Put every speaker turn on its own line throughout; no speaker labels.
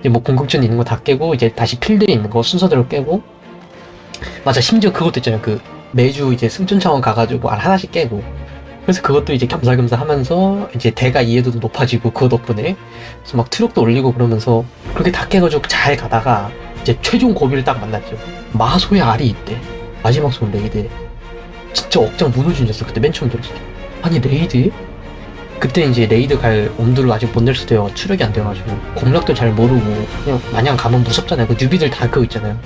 이제 뭐 궁극전 있는 거 다 깨고 이제 다시 필드에 있는 거 순서대로 깨고. 맞아 심지어 그것도 있잖아요. 그 매주 이제 승천 차원 가가지고 알 하나씩 깨고. 그래서 그것도 이제 겸사겸사 하면서 이제 대가 이해도도 높아지고 그거 덕분에. 그래서 막 트럭도 올리고 그러면서 그렇게 다 깨가지고 잘 가다가 이제 최종 고비를 딱 만났죠. 마소의 알이 있대. 마지막 손 레이드에. 진짜 억장 무너진 줄 알았어 그때 맨 처음 들었을 때. 아니 레이드? 그때 이제 레이드 갈 엄두를 아직 못 낼 수도 요 추력이 안 돼가지고 공략도 잘 모르고 그냥 마냥 가면 무섭잖아요. 그 뉴비들 다 그거 있잖아요.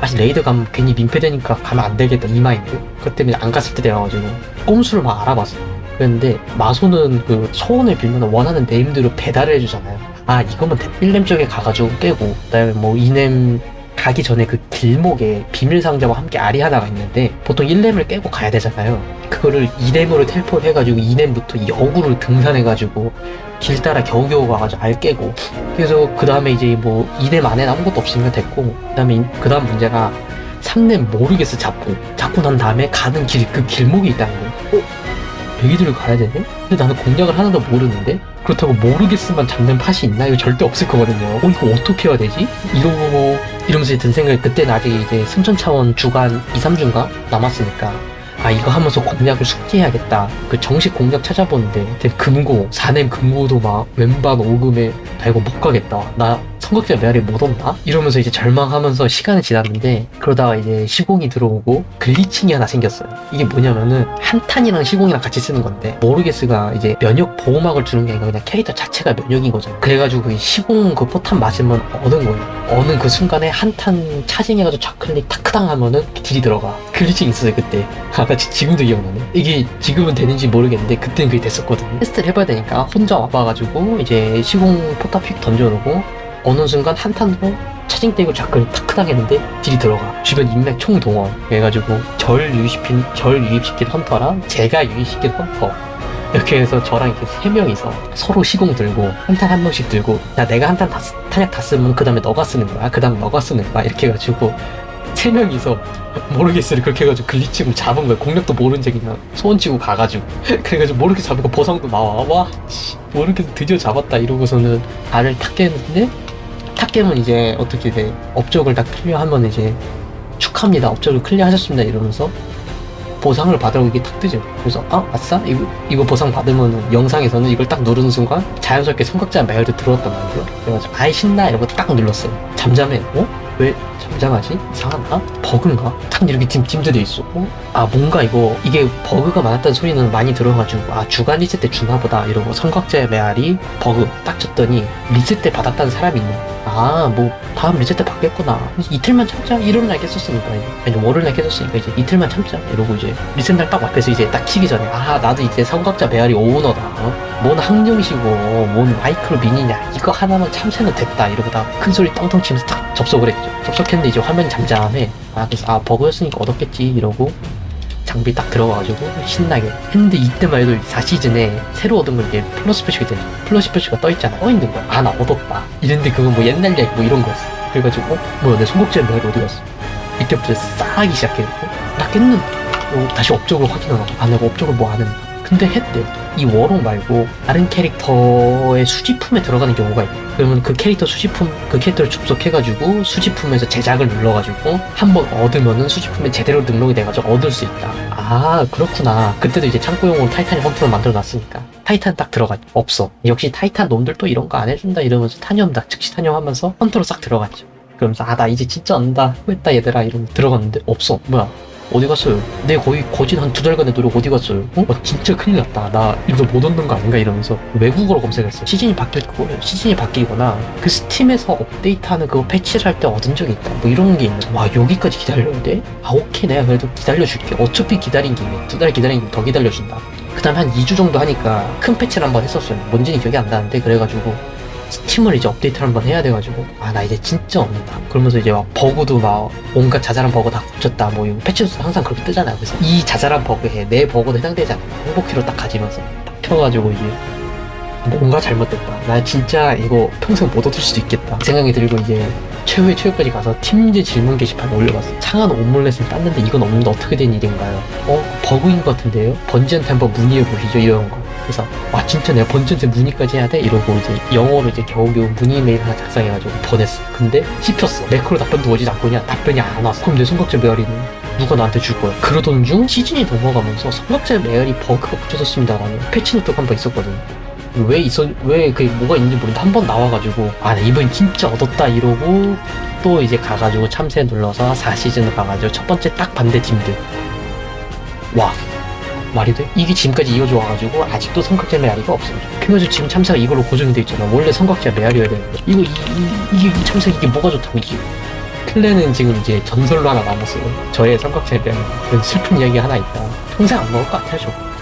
아직 레이드 가면 괜히 민폐되니까 가면 안 되겠다 이 마인드. 그때 그냥 안 갔을 때 돼가지고 꼼수를 막 알아봤어 그랬는데 마소는 그 소원을 빌면 원하는 네임대로 배달을 해주잖아요. 아 이거면 1렘 쪽에 가가지고 깨고 그다음에 뭐 2렘 가기 전에 그 길목에 비밀 상자와 함께 알이 하나가 있는데 보통 1렘을 깨고 가야 되잖아요. 그거를 2렘으로 텔포를 해가지고 2렘부터 역으로 등산해가지고 길 따라 겨우겨우 가가지고 알 깨고 그래서 그 다음에 이제 뭐 2렘 안에 아무것도 없으면 됐고 그 다음에 그 다음 문제가 3렘 모르겠어 잡고 잡고 난 다음에 가는 길 그 길목이 있다는 거예요. 어? 여기들을 가야 되네? 근데 나는 공략을 하나도 모르는데 그렇다고 모르겠으면 잡는 팟이 있나? 이거 절대 없을 거거든요. 어, 이거 어떻게 해야 되지? 이러고, 이러면서 든 생각이, 그때는 아직 이제 승천 차원 주간 2, 3주인가? 남았으니까. 아, 이거 하면서 공략을 숙지해야겠다. 그 정식 공략 찾아보는데, 그때 금고, 4렘 금고도 막 왼반 오금에 달고 못 가겠다. 나 성극자 메아리 못 온다? 이러면서 이제 절망하면서 시간이 지났는데, 그러다가 이제 시공이 들어오고, 글리칭이 하나 생겼어요. 이게 뭐냐면은, 한탄이랑 시공이랑 같이 쓰는 건데, 모르게스가 이제 면역 보호막을 주는 게 아니라 그냥 캐릭터 자체가 면역인 거잖아요. 그래가지고 이 시공 그 포탄 맞으면 얻은 거예요. 어는 그 순간에 한탄 차징해가지고 좌클릭 타크당 하면은 딜이 들어가. 글리칭 있었어요, 그때. 아, 나 지- 지금도 기억나네. 이게 지금은 되는지 모르겠는데, 그때는 그게 됐었거든요. 테스트를 해봐야 되니까, 혼자 와봐가지고, 이제 시공 포탑 픽 던져놓고, 어느 순간 한탄으로 차징 떼고 좌클릭 타크당 했는데, 딜이 들어가. 주변 인맥 총동원. 그래가지고, 절 유입시킨, 절 유입시킨 헌터랑, 제가 유입시킨 헌터. 이렇게 해서 저랑 이렇게 세 명이서 서로 시공 들고 한탄 한 명씩 들고 야 내가 한탄 다 쓰- 탄약 다 쓰면 그 다음에 너가 쓰는 거야 그 다음에 너가 쓰는 거야 이렇게 해가지고 세 명이서 모르겠어요 그렇게 해가지고 글리치고 잡은 거야 공략도 모르는 제 그냥 소원 치고 가가지고 그래가지고 모르게 잡으니까 보상도 나와 와 씨, 모르게 드디어 잡았다 이러고서는 알을 탁 깨는데 탁 깨면 이제 어떻게 돼 업적을 다 클리어하면 이제 축하합니다 업적을 클리어하셨습니다 이러면서 보상을 받으라고 이게 탁 뜨죠. 그래서 아 아싸 이거 이거 보상 받으면 영상에서는 이걸 딱 누르는 순간 자연스럽게 삼각자 메일도 들어왔단 말이에요. 그래가지고 아이 신나 이러고 딱 눌렀어요. 잠잠해. 어? 왜 잠잠하지? 이상한가? 버그인가? 탁 이렇게 찜, 찜들돼 있어. 어? 아 뭔가 이거 이게 버그가 많았다는 소리는 많이 들어가지고 아 주간 리셋 때 주나 보다 이러고 삼각자의 메아리 버그 딱 쳤더니 리셋 때 받았다는 사람이 있네. 아, 뭐, 다음 리셋 때 받겠구나. 이틀만 참자. 일요일 날 깼었으니까, 이제. 아니, 월요일 날 깼었으니까, 이제 이틀만 참자. 이러고 이제, 리셋 날딱 앞에서 이제 딱 키기 전에, 아, 나도 이제 삼각자 메아리 오너다. 어? 뭔 항정이시고, 뭔 마이크로 미니냐. 이거 하나만 참새는 됐다. 이러고 다 큰 소리 떵떵 치면서 딱 접속을 했죠. 접속했는데 이제 화면이 잠잠해. 아, 그래서, 아, 버그였으니까 얻었겠지. 이러고, 장비 딱 들어가가지고 신나게. 했는데 이때만 해도 4시즌에 새로 얻은 건 이제 플러스 표시가 되죠 플러스 표시가 떠있잖아. 떠있는 거야. 아 나 얻었다. 이랬는데 그건 뭐 옛날 얘기 뭐 이런 거였어. 그래가지고 어? 뭐야 내 송곡제 메일 어디 갔어? 이때부터 싸기 시작했고 나 깼는데 어, 다시 업적을 확인하고 아 내가 업적을 뭐안 했나 근데 했대 이 워록 말고 다른 캐릭터의 수집품에 들어가는 경우가 있고 그러면 그 캐릭터 수집품 그 캐릭터를 접속해가지고 수집품에서 제작을 눌러가지고 한번 얻으면은 수집품에 제대로 등록이 돼가지고 얻을 수 있다. 아 그렇구나. 그때도 이제 창고용으로 타이탄 헌터를 만들어 놨으니까 타이탄 딱 들어갔 없어. 역시 타이탄 놈들 또 이런 거 안 해준다 이러면서 탄염다 즉시 탄염하면서 헌터로 싹 들어갔죠. 그러면서 아 나 이제 진짜 안다. 후했다 얘들아. 이러면 들어갔는데 없어. 뭐야 어디 갔어요? 내 거의 거진 한 두 달간의 노력 어디 갔어요? 어? 어, 진짜 큰일 났다. 나 이거 못 얻는 거 아닌가 이러면서 외국어로 검색했어. 시즌이 바뀌고 시즌이 바뀌거나 그 스팀에서 업데이트하는 그거 패치를 할 때 얻은 적이 있다. 뭐 이런 게 있는. 와 여기까지 돼? 아 오케이 내가 그래도 기다려줄게. 어차피 기다린 김에 두 달 기다린 김에 더 기다려준다. 그 다음 한 2주 정도 하니까 큰 패치를 한번 했었어요. 뭔지는 기억이 안 나는데 그래가지고 스팀을 이제 업데이트를 한번 해야 돼가지고 아 나 이제 진짜 없는다. 그러면서 이제 막 버그도 막 온갖 자잘한 버그 다 고쳤다. 뭐 이거 패치도 항상 그렇게 뜨잖아요. 그래서 이 자잘한 버그에 내 버그도 해당되지 않는 행복키로 딱 가지면서 딱 켜가지고 이제 뭔가 잘못됐다. 나 진짜 이거 평생 못 얻을 수도 있겠다. 생각이 들고 이제 최후의 최후까지 가서 팀제 질문 게시판에 올려봤어. 창한 오믈렛을 땄는데 이건 없는데 어떻게 된 일인가요? 어? 버그인 것 같은데요? 번지한테 한번 문의해 보시죠. 이런 거 그래서 와 진짜 내가 번전제 문의까지 해야 돼? 이러고 이제 영어로 이제 겨우겨우 문의 메일 하나 작성해가지고 보냈어. 근데 씹혔어. 매크로 답변도 오지 않고냐 답변이 안 왔어. 그럼 내 삼각제 메아리는 누가 나한테 줄 거야? 그러던 중 시즌이 넘어가면서 삼각제 메아리 버그가 붙여졌습니다라는 패치노트가 한 번 있었거든. 왜 있어 왜 그게 뭐가 있는지 모르는데 한 번 나와가지고 아나 이번 진짜 얻었다 이러고 또 이제 가가지고 참새 눌러서 4시즌 가가지고 첫 번째 딱 반대 팀들. 와 말이 돼? 이게 지금까지 이어져 와가지고 아직도 삼각제 메아리가 없어 그래가지고 지금 참새가 이걸로 고정이 돼 있잖아 원래 삼각제 메아리여야 되는 거 이거 이, 이, 이 참새 이게 뭐가 좋다고 이게. 클레는 지금 이제 전설로 하나 남았어요. 저의 삼각제 메아리 그런 슬픈 이야기 하나 있다. 평생 안 먹을 것 같아요 저